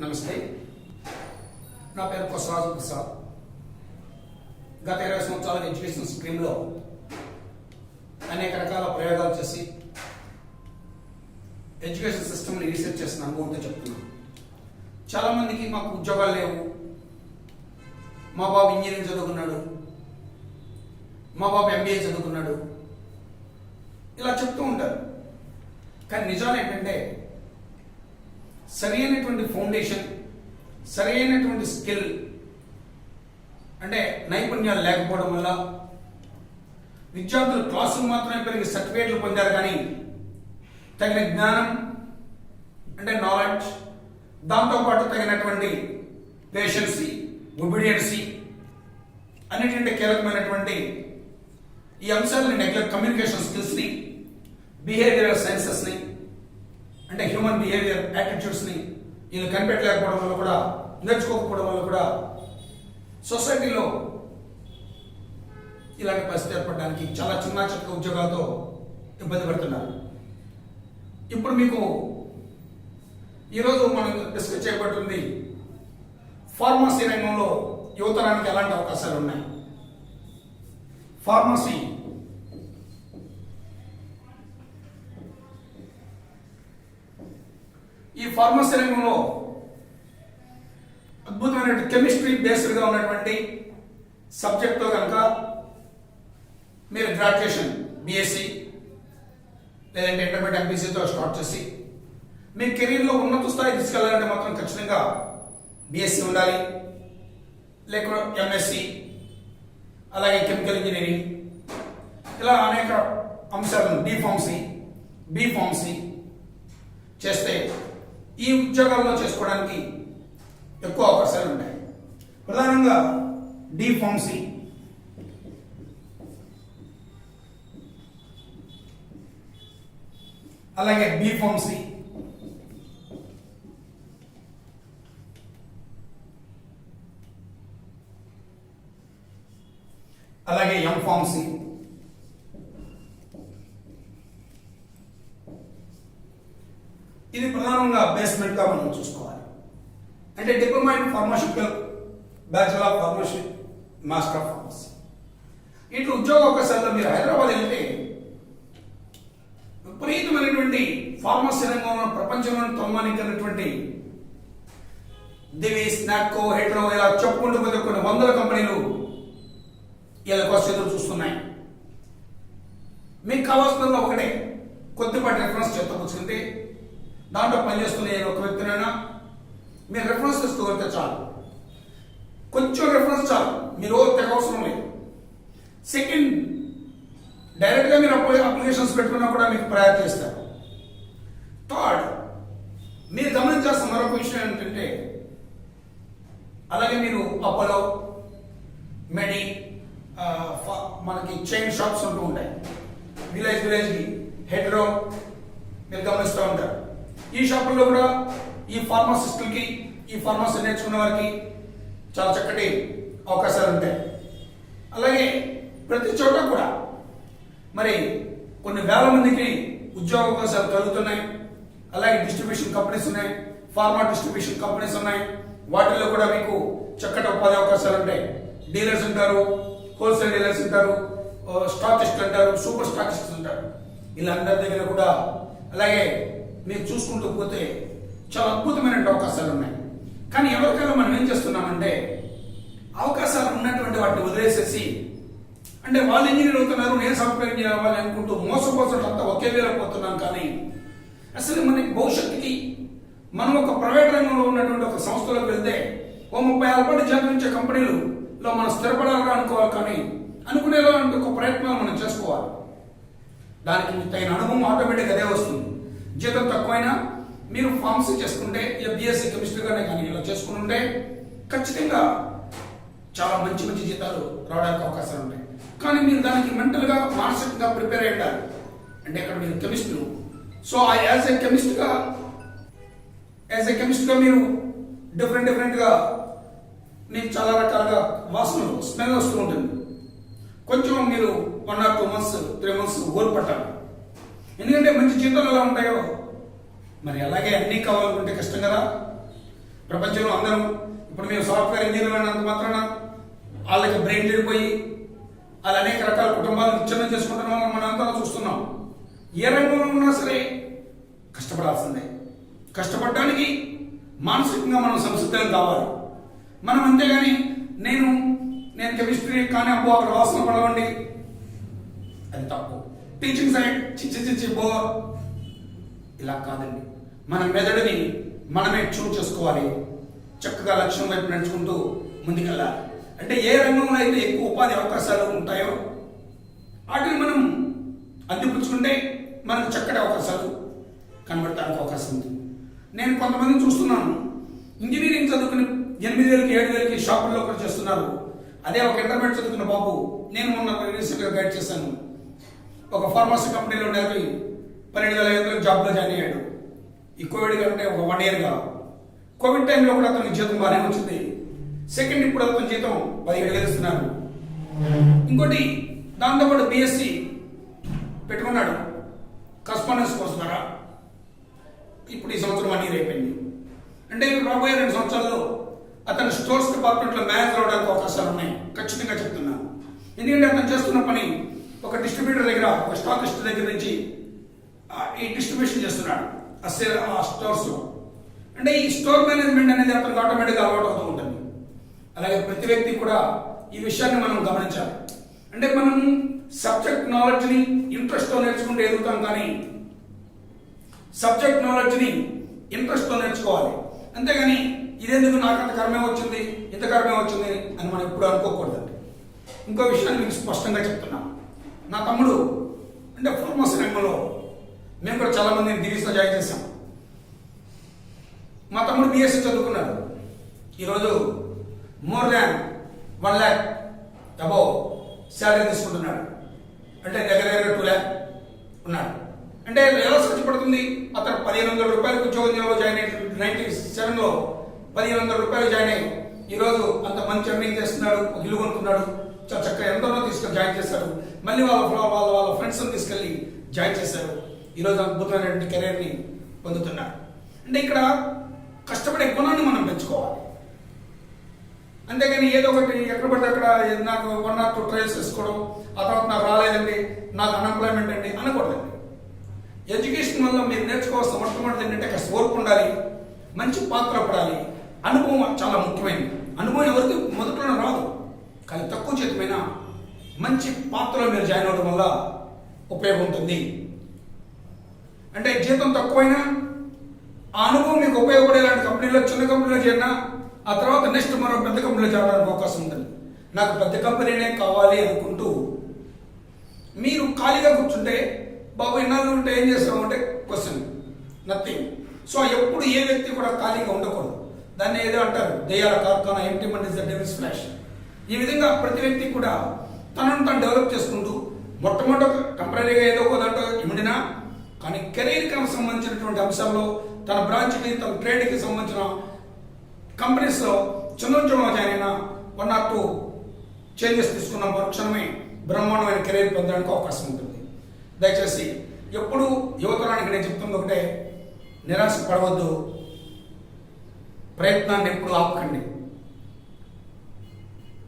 నమస్తే. నా పేరు కొసరాజు ప్రసాద్. గత ఇరవై సంవత్సరాల ఎడ్యుకేషన్ స్ట్రీమ్లో అనేక రకాల ప్రయోగాలు చేసి ఎడ్యుకేషన్ సిస్టమ్ని రీసెర్చ్ చేసిన అనుభవంతో చెప్తున్నాను చాలామందికి మాకు ఉద్యోగాలు లేవు. మా బాబు ఇంజనీరింగ్ చదువుకున్నాడు. మా బాబు ఎంబీఏ చదువుకున్నాడు. ఇలా చెప్తూ ఉంటారు. కానీ నిజాలు ఏంటంటే సరైనటువంటి ఫౌండేషన్ సరైనటువంటి స్కిల్ అంటే నైపుణ్యాలు లేకపోవడం వల్ల విద్యార్థులు క్లాసులు మాత్రమే పెరిగి సర్టిఫికేట్లు పొందారు కానీ తగిన జ్ఞానం అంటే నాలెడ్జ్ దాంతోపాటు తగినటువంటి పేషెన్సీ ఒబీడియన్సీ అనేటువంటి కీలకమైనటువంటి ఈ అంశాలని నెగ్లెక్ట్ కమ్యూనికేషన్ స్కిల్స్ని బిహేవియరల్ సైన్సెస్ని అంటే హ్యూమన్ బిహేవియర్ యాటిట్యూడ్స్ని వీళ్ళు కనిపెట్టలేకపోవడం వల్ల కూడా నేర్చుకోకపోవడం వల్ల కూడా సొసైటీలో ఇలాంటి పరిస్థితి ఏర్పడడానికి చాలా చిన్న చిన్న ఉద్యోగాలతో ఇబ్బంది పడుతున్నారు. ఇప్పుడు మీకు ఈరోజు మనం డిస్కస్ చేయబడుతుంది ఫార్మసీ రంగంలో యువతరానికి ఎలాంటి అవకాశాలు ఉన్నాయి? ఫార్మసీ ఈ ఫార్మసీ రంగంలో అద్భుతమైన కెమిస్ట్రీ బేస్డ్గా ఉన్నటువంటి సబ్జెక్ట్తో కనుక మీరు గ్రాడ్యుయేషన్ బీఎస్సీ లేదంటే ఇంటర్మీడియట్ ఎంపీసీతో స్టార్ట్ చేసి మీ కెరీర్లో ఉన్నత స్థాయి తీసుకెళ్ళాలంటే మాత్రం ఖచ్చితంగా బీఎస్సీ ఉండాలి. లేకుండా ఎంఎస్సి అలాగే కెమికల్ ఇంజనీరింగ్. ఇలా అనేక అంశాలను బీ ఫార్మసీ బీ ఫార్మసీ చేస్తే ఈ ఉద్యోగాల్లో చేసుకోవడానికి ఎక్కువ అవకాశాలు ఉంటాయి ప్రధానంగా డి ఫార్మసీ. అలాగే బి ఫార్మసీ అలాగే ఎం ఫార్మసీ ఇది ప్రధానంగా బేస్మెంట్గా మనం చూసుకోవాలి అంటే diploma in pharmaceutical bachelor of pharmacy master of pharmacy ఇట్లా ఉద్యోగ అవకాశాల్లో మీరు హైదరాబాద్ వెళ్తే విపరీతమైనటువంటి ఫార్మసీ రంగంలో ప్రపంచంలో తొమ్మానికైనటువంటి దివి స్నాక్కో హెడ్రో ఇలా చెప్పుకుంటూ పోతే కొన్ని వందల కంపెనీలు ఇలా కోసం ఎదురు చూస్తున్నాయి. మీకు కావాల్సిన ఒకటే కొద్దిపాటి రెఫరెన్స్ చెత్తపుచ్చుకుంటే దాంట్లో పనిచేస్తున్న ఏ ఒక వ్యక్తినైనా మీరు రెఫరెన్స్ తీసుకోగలిగితే చాలు. కొంచెం రెఫరెన్స్ చాలు. మీరు సెకండ్ డైరెక్ట్గా మీరు అప్లికేషన్స్ పెట్టుకున్నా కూడా మీకు ప్రయత్నిస్తారు థర్డ్ మీరు గమనించాల్సిన మరొక విషయం ఏంటంటే అలాగే మీరు అపోలో మెడి ఫ- మనకి చైన్ షాప్స్ ఉంటూ ఉంటాయి. విలేజ్ విలేజ్కి హెడ్రో మీరు గమనిస్తూ ఉంటారు. ఈ షాపుల్లో కూడా ఈ ఫార్మసిస్టులకి ఈ ఫార్మసీ నేర్చుకున్న వారికి చాలా చక్కటి అవకాశాలు ఉంటాయి. అలాగే ప్రతి చోట కూడా. మరి కొన్ని వేల మందికి ఉద్యోగ అవకాశాలు కలుగుతున్నాయి. అలాగే డిస్ట్రిబ్యూషన్ కంపెనీస్ ఉన్నాయి ఫార్మా డిస్ట్రిబ్యూషన్ కంపెనీస్ ఉన్నాయి. వాటిల్లో కూడా మీకు చక్కటి ఉపాధి అవకాశాలు ఉంటాయి. డీలర్స్ ఉంటారు హోల్సేల్ డీలర్స్ ఉంటారు స్టాకిస్ట్ అంటారు సూపర్ స్టాకిస్ట్ ఉంటారు. వీళ్ళందరి దగ్గర కూడా అలాగే మీరు చూసుకుంటూ పోతే చాలా అద్భుతమైన అవకాశాలు ఉన్నాయి. కానీ ఎవరికైనా మనం ఏం చేస్తున్నామంటే అవకాశాలు ఉన్నటువంటి వాటిని వదిలేసేసి అంటే వాళ్ళు ఇంజనీర్ అవుతున్నారు నేను సాఫ్ట్వేర్ ఇంజనీర్ అవ్వాలి అనుకుంటూ మోసపోతున్నట్టు అంతా ఒకే వేళ పోతున్నాం కానీ అసలు మనకి భవిష్యత్తుకి మనం ఒక ప్రైవేట్ రంగంలో ఉన్నటువంటి ఒక సంస్థలోకి వెళ్తే ఓ ముప్పై ఏళ్ళ పాటు కంపెనీలు లో మనం స్థిరపడాలని అనుకోవాలి కానీ అనుకునేలా అంటే ఒక ప్రయత్నాలు మనం చేసుకోవాలి. దానికి తగిన అనుభవం ఆటోమేటిక్ అదే వస్తుంది. జీతం తక్కువైనా మీరు ఫార్మసీ చేసుకుంటే బిఎస్సీ కెమిస్ట్రీగానే కానీ ఇలా చేసుకుని ఉంటే ఖచ్చితంగా చాలా మంచి మంచి జీతాలు రావడానికి అవకాశాలు ఉంటాయి. కానీ మీరు దానికి మెంటల్గా మానసికంగా ప్రిపేర్ అయ్యారు అంటే ఇక్కడ మీరు కెమిస్ట్. సో ఆ యాజ్ ఎ కెమిస్ట్గా యాజ్ ఎ కెమిస్ట్గా మీరు డిఫరెంట్ డిఫరెంట్గా మీకు చాలా రకాలుగా వాసనలు స్మెల్ వస్తూ ఉంటుంది. కొంచెం మీరు one or two months three months or పట్టాలి. ఎందుకంటే మంచి జీతాలు ఎలా ఉంటాయో? మరి అలాగే అన్నీ కావాలనుకుంటే కష్టం కదా. ప్రపంచంలో అందరం ఇప్పుడు మేము సాఫ్ట్వేర్ ఇంజనీర్ అయినంత మాత్రాన వాళ్ళకి బ్రెయిన్ చెడిపోయి అలా అనేక రకాల కుటుంబాలను విచ్ఛిన్నం చేసుకుంటున్నాం మనం అంతా చూస్తున్నాం. ఏ రంగంలో ఉన్నా సరే కష్టపడాల్సిందే. కష్టపడడానికి మానసికంగా మనం సంసిద్ధం కావాలి. మనం అంతేగాని నేను నేను కెమిస్ట్రీ కానీ అబ్బో అక్కడ వాసన పడవండి. అది తప్పు. టీచింగ్ సైడ్ చిచ్చి చిచ్చి బోర్ ఇలా కాదండి. మన మెదడుని మనమే ట్యూన్ చేసుకోవాలి. చక్కగా లక్ష్యం వైపు నడుచుకుంటూ ముందుకెళ్ళాలి. అంటే ఏ రంగంలో అయితే ఎక్కువ ఉపాధి అవకాశాలు ఉంటాయో వాటిని మనం అందిపుచ్చుకుంటే మనకు చక్కటి అవకాశాలు కనబడటానికి అవకాశం ఉంది. నేను కొంతమందిని చూస్తున్నాను. ఇంజనీరింగ్ చదువుకుని ఎనిమిది వేలకి ఏడు వేలకి షాపుల్లో కూడా చేస్తున్నారు. అదే ఒక ఇంటర్మీడియట్ చదువుకున్న బాబు నేను మొన్న రీసెంట్గా గైడ్ చేశాను. ఒక ఫార్మసీ కంపెనీలో నెలకి పన్నెండు వేల ఐదు వందలు జాబ్లో జాయిన్ అయ్యాడు. ఈ కోవిడ్ కంటే ఒక వన్ ఇయర్గా కోవిడ్ టైంలో కూడా అతనికి జీతం బాగానే వచ్చింది. సెకండ్ ఇప్పుడు అతని జీతం పదిహేడు వేలు ఇస్తున్నారు. ఇంకోటి దాంతోపాటు బీఎస్సీ పెట్టుకున్నాడు. కరస్పాండెన్స్ కోర్స్ ద్వారా. ఇప్పుడు ఈ సంవత్సరం వన్ ఇయర్ అయిపోయింది. అంటే రాబోయే రెండు సంవత్సరాల్లో అతను స్టోర్స్ డిపార్ట్మెంట్లో మేనేజర్ అవడానికి అవకాశాలు ఉన్నాయి. ఖచ్చితంగా చెప్తున్నాను ఎందుకంటే అతను చేస్తున్న పని ఒక డిస్ట్రిబ్యూటర్ దగ్గర ఒక స్టాకిస్ట్ దగ్గర నుంచి ఈ డిస్ట్రిబ్యూషన్ చేస్తున్నాడు. ఆ స్టోర్స్. అంటే ఈ స్టోర్ మేనేజ్మెంట్ అనేది అతనికి ఆటోమేటిక్గా అలవాటు అవుతూ ఉంటుంది. అలాగే ప్రతి వ్యక్తి కూడా ఈ విషయాన్ని మనం గమనించాలి. అంటే మనం సబ్జెక్ట్ నాలెడ్జ్ని ఇంట్రెస్ట్తో నేర్చుకుంటే ఎదుగుతాం కానీ సబ్జెక్ట్ నాలెడ్జ్ని ఇంట్రెస్ట్తో నేర్చుకోవాలి. అంతేగాని ఇదేందుకు నాకంత కర్మే వచ్చింది ఇంత కర్మే వచ్చింది అని మనం ఎప్పుడు అనుకోకూడదండి ఇంకో విషయాన్ని మీకు స్పష్టంగా చెప్తున్నాను నా తమ్ముడు అంటే ఫార్మసీ రంగంలో మేము కూడా చాలా మందిని జాయిన్ చేశాం. మా తమ్ముడు బీఎస్సీ చదువుకున్నాడు. ఈరోజు more than one lakh above salary తీసుకుంటున్నాడు. అంటే దగ్గర దగ్గర టూ ల్యాక్ ఉన్నాడు. అంటే ఎలా పడుతుంది. అతను పదిహేను వందల రూపాయలకు ఉద్యోగంలో జాయిన్ అయ్యి నైన్టీ సెవెన్లో పదిహేను వందల రూపాయలు జాయిన్ అయ్యి ఈరోజు అంత మంచి ఎర్నింగ్ చేస్తున్నాడు. ఇల్లు కొనుక్కున్నాడు. చాలా చక్కగా ఎంతనో తీసుకొని జాయిన్ చేశారు మళ్ళీ వాళ్ళ వాళ్ళ వాళ్ళ ఫ్రెండ్స్ని తీసుకెళ్ళి జాయిన్ చేశారు ఈరోజు అద్భుతమైనటువంటి కెరీర్ని పొందుతున్నారు అంటే ఇక్కడ కష్టపడే గుణాన్ని మనం పెంచుకోవాలి. అంతేగాని ఏదో ఒకటి ఎక్కడ పడితే అక్కడ నాకు వన్ ఆర్ టూ ట్రయల్స్ వేసుకోవడం ఆ తర్వాత నాకు రాలేదండి నాకు అన్ఎంప్లాయ్మెంట్ అండి అనకూడదండి. ఎడ్యుకేషన్ వల్ల మీరు నేర్చుకోవాల్సిన మొట్టమొదటి ఏంటంటే కాస్త ఓర్పు ఉండాలి మంచి పాత్ర పడాలి. అనుభవం చాలా ముఖ్యమైనది. అనుభవం ఎవరికి మొదట్లో రాదు. కానీ తక్కువ చేతమైన మంచి పాత్రలో మీరు జాయిన్ అవ్వడం వల్ల ఉపయోగం ఉంటుంది. అంటే జీతం తక్కువైనా ఆ అనుభవం మీకు ఉపయోగపడేలాంటి కంపెనీలో చిన్న కంపెనీలో చేరినా ఆ తర్వాత నెక్స్ట్ మరో పెద్ద కంపెనీలో చేరడానికి అవకాశం ఉంటుంది. నాకు పెద్ద కంపెనీనే కావాలి అనుకుంటూ మీరు ఖాళీగా కూర్చుంటే బాబు ఇన్నాళ్ళు ఉంటే ఏం చేస్తామంటే క్వశ్చన్ నథింగ్ సో ఎప్పుడు ఏ వ్యక్తి కూడా ఖాళీగా ఉండకూడదు. దాన్ని ఏదో అంటారు దయ్యాల కార్ఖానా empty mind is the devil's flash ఈ విధంగా ప్రతి వ్యక్తి కూడా తనను తను డెవలప్ చేసుకుంటూ మొట్టమొదటి టెంపరీగా ఏదో ఒక దాంట్లో ఇమిడినా కానీ కెరీర్కి సంబంధించినటువంటి అంశాల్లో తన బ్రాంచ్కి తన ట్రేడ్కి సంబంధించిన కంపెనీస్లో చిన్న చిన్న జాయిన్ అయినా వన్ ఆర్ టూ చేంజెస్ తీసుకున్న మరుక్షణమే బ్రహ్మాండమైన కెరీర్ పొందడానికి అవకాశం ఉంటుంది. దయచేసి ఎప్పుడు యువతరానికి నేను చెప్తుంది ఒకటే నిరాశ పడవద్దు. ప్రయత్నాన్ని ఎప్పుడు ఆపకండి.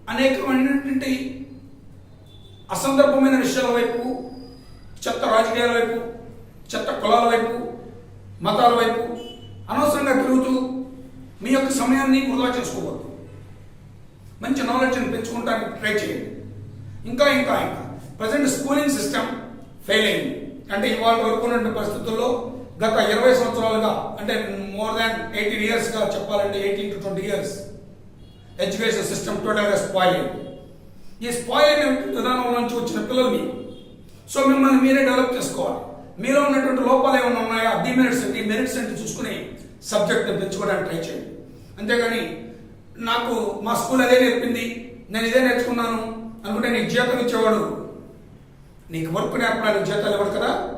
అనేకమైనటువంటి అసందర్భమైన విషయాల వైపు చెత్త రాజకీయాల వైపు చెత్త కులాల వైపు మతాల వైపు అనవసరంగా తిరుగుతూ యొక్క సమయాన్ని వృధా చేసుకోవద్దు. మంచి నాలెడ్జ్ని పెంచుకుంటానికి ట్రై చేయండి. ఇంకా ఇంకా ఇంకా. ప్రజెంట్ స్కూలింగ్ సిస్టమ్ ఫెయిల్ అయింది. అంటే ఇవాళ వరకు పరిస్థితుల్లో గత ఇరవై సంవత్సరాలుగా అంటే మోర్ దాన్ ఎయిటీన్ ఇయర్స్గా చెప్పాలంటే eighteen to twenty years education system టోటల్గా స్పాయిల్ అయింది. ఈ స్పాయిల్ అయిన విధానం నుంచి వచ్చిన పిల్లలు మీరు. సో మిమ్మల్ని మీరే డెవలప్ చేసుకోవాలి. మీలో ఉన్నటువంటి లోపాలు ఏమైనా ఉన్నాయా? డిమెరిట్స్ ఏంటి మెరిట్స్ ఏంటి చూసుకుని సబ్జెక్ట్ని పెంచుకోవడానికి ట్రై చేయండి. అంతేగాని నాకు మా స్కూల్ అదే నేర్పింది. నేను ఇదే నేర్చుకున్నాను అనుకుంటే నీకు జీతం ఇచ్చేవాడు. నీకు వర్క్ నేర్పడానికి జీతాలు ఇవ్వడు కదా?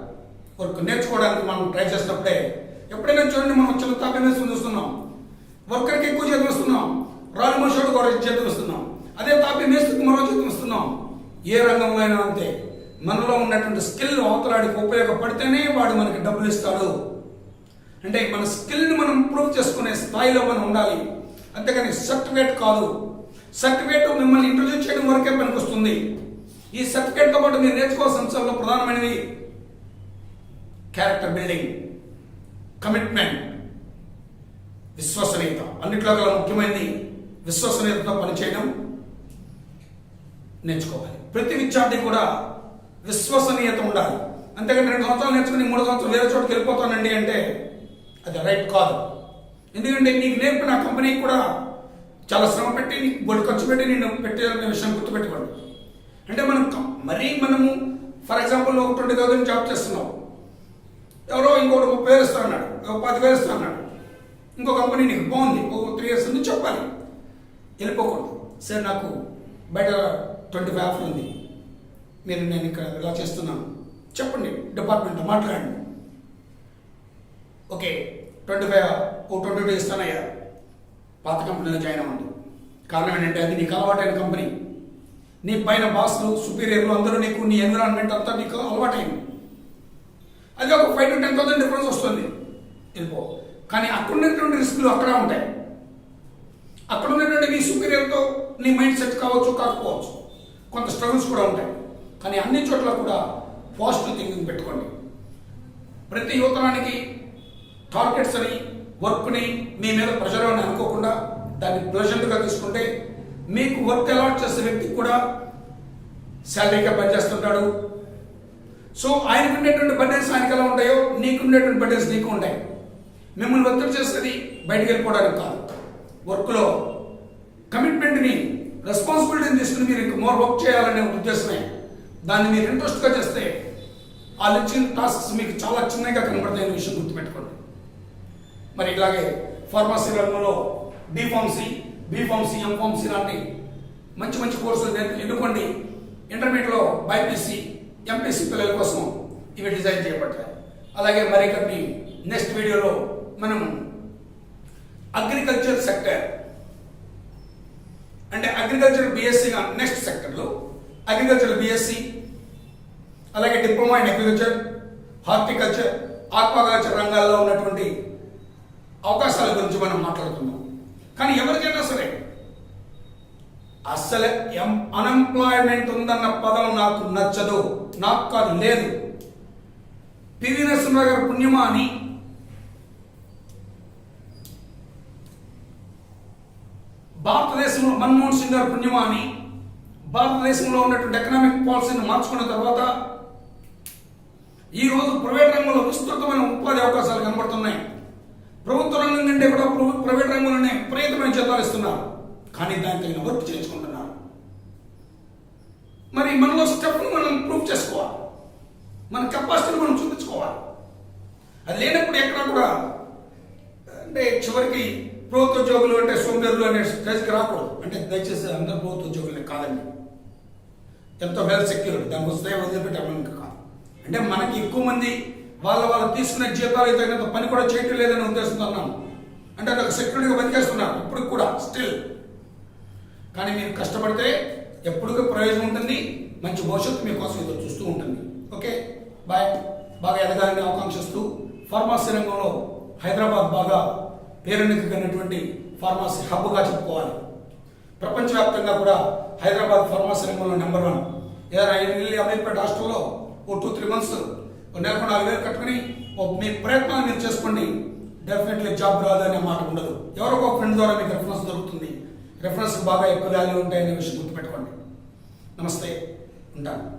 వర్క్ నేర్చుకోవడానికి మనం ట్రై చేసినప్పుడే ఎప్పుడైనా చూడండి మనం చిన్న తాపీ చూస్తున్నాం. వర్కర్కి ఎక్కువ జీతం ఇస్తున్నాం. రాను మనుషుడు కూడా జీతం ఇస్తున్నాం. అదే తాపి మేస్తుకి మరో జీతం ఇస్తున్నాం. ఏ రంగంలో అయినా అంతే. మనలో ఉన్నటువంటి స్కిల్ అవతలాడికి ఉపయోగపడితేనే వాడు మనకి డబ్బులు ఇస్తాడు. అంటే మన స్కిల్ని మనం ఇంప్రూవ్ చేసుకునే స్థాయిలో మనం ఉండాలి. అంతేకాని సర్టిఫికేట్ కాదు. సర్టిఫికేట్ మిమ్మల్ని ఇంట్రొడ్యూస్ చేయడం వరకే పనికొస్తుంది. ఈ సర్టిఫికేట్తో పాటు మీరు నేర్చుకోవాల్సిన అంశాల్లో ప్రధానమైనవి క్యారెక్టర్ బిల్డింగ్ కమిట్మెంట్ విశ్వసనీయత. అన్నిట్లో గల ముఖ్యమైనది విశ్వసనీయతతో పనిచేయడం నేర్చుకోవాలి. ప్రతి విద్యార్థి కూడా విశ్వసనీయత ఉండాలి. అంతేకాని రెండు సంవత్సరాలు నేర్చుకుని మూడు సంవత్సరాలు వేరే చోటుకి వెళ్ళిపోతానండి అంటే అది రైట్ కాదు. ఎందుకంటే నీకు నేర్పిన నా కంపెనీకి కూడా చాలా శ్రమ పెట్టి నీకు బొడి ఖర్చు పెట్టి నేను పెట్టాలనే విషయం గుర్తుపెట్టుకోండి. అంటే మనం మరీ మనము ఫర్ ఎగ్జాంపుల్ ఒక ట్వంటీ థౌసండ్ జాబ్ చేస్తున్నాం. ఎవరో ఇంకోటి ముప్పై వేలు ఇస్తా అన్నాడు ఒక పది వేలు ఇస్తా అన్నాడు. ఇంకో కంపెనీ నీకు బాగుంది ఒక త్రీ ఇయర్స్ ఉంది చెప్పాలి. వెళ్ళిపోకూడదు. సార్ నాకు బయట ట్వంటీ ఫైవ్ ఆఫర్ ఉంది. మీరు నేను ఇక్కడ ఇలా చేస్తున్నాను? చెప్పండి డిపార్ట్మెంట్లో మాట్లాడండి. Okay twenty five or twenty two ఇస్తానయ్యా. పాత కంపెనీలో జాయిన్ అవ్వండి. కారణం ఏంటంటే అది నీకు అలవాటైన కంపెనీ. నీ పైన బాస్లు సుపీరియర్లు అందరూ నీకు నీ ఎన్విరాన్మెంట్ అంతా నీకు అలవాటైంది. అది ఒక five to ten thousand difference వస్తుంది. వెళ్ళిపో. కానీ అక్కడ ఉన్నటువంటి రిస్కులు అక్కడ ఉంటాయి. అక్కడ ఉన్నటువంటి నీ సుపీరియర్తో నీ మైండ్ సెట్ కావచ్చు కాకపోవచ్చు. కొంత స్ట్రగుల్స్ కూడా ఉంటాయి. కానీ అన్ని చోట్ల కూడా పాజిటివ్ థింకింగ్ పెట్టుకోండి. ప్రతి యువతరానికి టార్గెట్స్ అని వర్క్ని మీ మీద ప్రెషర్ అని అనుకోకుండా దాన్ని ప్రెషెంట్గా తీసుకుంటే మీకు వర్క్ అలాట్ చేసే వ్యక్తి కూడా శాలరీగా పనిచేస్తుంటాడు సో ఆయనకు ఉండేటువంటి బడ్డెన్స్ ఆయనకి ఎలా ఉంటాయో నీకు ఉండేటువంటి బడ్డెన్స్ నీకు ఉంటాయి. మిమ్మల్ని ఒత్తిడి చేసేది బయటికి వెళ్ళిపోవడానికి కాదు. వర్క్లో కమిట్మెంట్ని రెస్పాన్సిబిలిటీని తీసుకుని మీరు ఇంకా మోర్ వర్క్ చేయాలనే ఉద్దేశమే. దాన్ని మీరు ఇంట్రెస్ట్గా చేస్తే వాళ్ళు ఇచ్చిన టాస్క్స్ మీకు చాలా చిన్నగా కనబడతాయనే విషయం గుర్తుపెట్టుకోండి. మరి ఇలాగే ఫార్మసీ రంగంలో బీఫార్మసీ బీఫార్మసీ ఎంఫార్మసీ లాంటి మంచి మంచి కోర్సులు ఎన్నుకోండి ఇంటర్మీడియట్లో బైపీసీ ఎంపీసీ పిల్లల కోసం ఇవి డిజైన్ చేయబడ్డాయి. అలాగే మరి కొన్ని నెక్స్ట్ వీడియోలో మనం అగ్రికల్చర్ సెక్టర్ అంటే అగ్రికల్చర్ బీఎస్సీగా నెక్స్ట్ సెక్టర్లో అగ్రికల్చర్ బీఎస్సీ అలాగే diploma in agriculture horticulture aquaculture రంగాల్లో ఉన్నటువంటి అవకాశాల గురించి మనం మాట్లాడుతున్నాం కానీ ఎవరికైనా సరే అస్సలు ఎం అన్ఎంప్లాయ్మెంట్ ఉందన్న పదం నాకు నచ్చదు నాకు కాదు లేదు. పివి నరసింహరావు గారి పుణ్యమా అని? భారతదేశంలో మన్మోహన్ సింగ్ గారి పుణ్యమా అని? భారతదేశంలో ఉన్నటువంటి ఎకనామిక్ పాలసీని మార్చుకున్న తర్వాత ఈ రోజు ప్రైవేట్ రంగంలో విస్తృతమైన ఉపాధి అవకాశాలు కనబడుతున్నాయి. ప్రభుత్వ రంగం కంటే కూడా ప్రైవేట్ రంగంలోనే విపరీతమైన జీతాలు ఇస్తున్నారు. కానీ దానికి తగిన వర్క్ చేయించుకుంటున్నారు. మరి మనలో స్టెప్ను మనం ప్రూవ్ చేసుకోవాలి. మన కెపాసిటీని మనం చూపించుకోవాలి. అది లేనప్పుడు ఎక్కడ కూడా అంటే చివరికి ప్రభుత్వ ఉద్యోగులు అంటే సోమేరులు అనే స్టేజ్కి రాకూడదు. అంటే దయచేసి అందరూ ప్రభుత్వ ఉద్యోగులు కాదండి. ఎంతో వెల్ సెక్యూర్డ్ దాని వస్తే వదిలిపెట్టే కాదు. అంటే మనకి ఎక్కువ మంది వాళ్ళ వాళ్ళు తీసుకునే జీతాలు తగినంత పని కూడా చేయటం లేదని ఉద్దేశంతో అన్నాను. అంటే అదొక సెక్యూరిటీగా పనిచేస్తున్నారు ఇప్పుడు కూడా స్టిల్. కానీ మీరు కష్టపడితే ఎప్పుడు ప్రయోజనం ఉంటుంది మంచి భవిష్యత్తు మీకోసం ఎదురు చూస్తూ ఉంటుంది. ఓకే? బాయ్. బాగా ఎదగాలని ఆకాంక్షిస్తూ ఫార్మసీ రంగంలో హైదరాబాద్ బాగా పేరెన్నికైనటువంటి ఫార్మసీ హబ్గా చెప్పుకోవాలి. ప్రపంచవ్యాప్తంగా కూడా హైదరాబాద్ ఫార్మసీ రంగంలో నెంబర్ వన్. ఏదైనా వెళ్ళి అమీర్పేట హాస్టల్లో ఓ టూ త్రీ మంత్స్ నెలకు నాలుగు వేలు కట్టుకుని ఓ మీ ప్రయత్నాలు మీరు చేసుకోండి. డెఫినెట్లీ జాబ్ రాదు అనే మాట ఉండదు. ఎవరో ఒక ఫ్రెండ్ ద్వారా మీకు రెఫరెన్స్ దొరుకుతుంది. రెఫరెన్స్ బాగా ఎక్కువ వాల్యూ ఉంటాయనే విషయం గుర్తుపెట్టుకోండి. నమస్తే. ఉంటాను.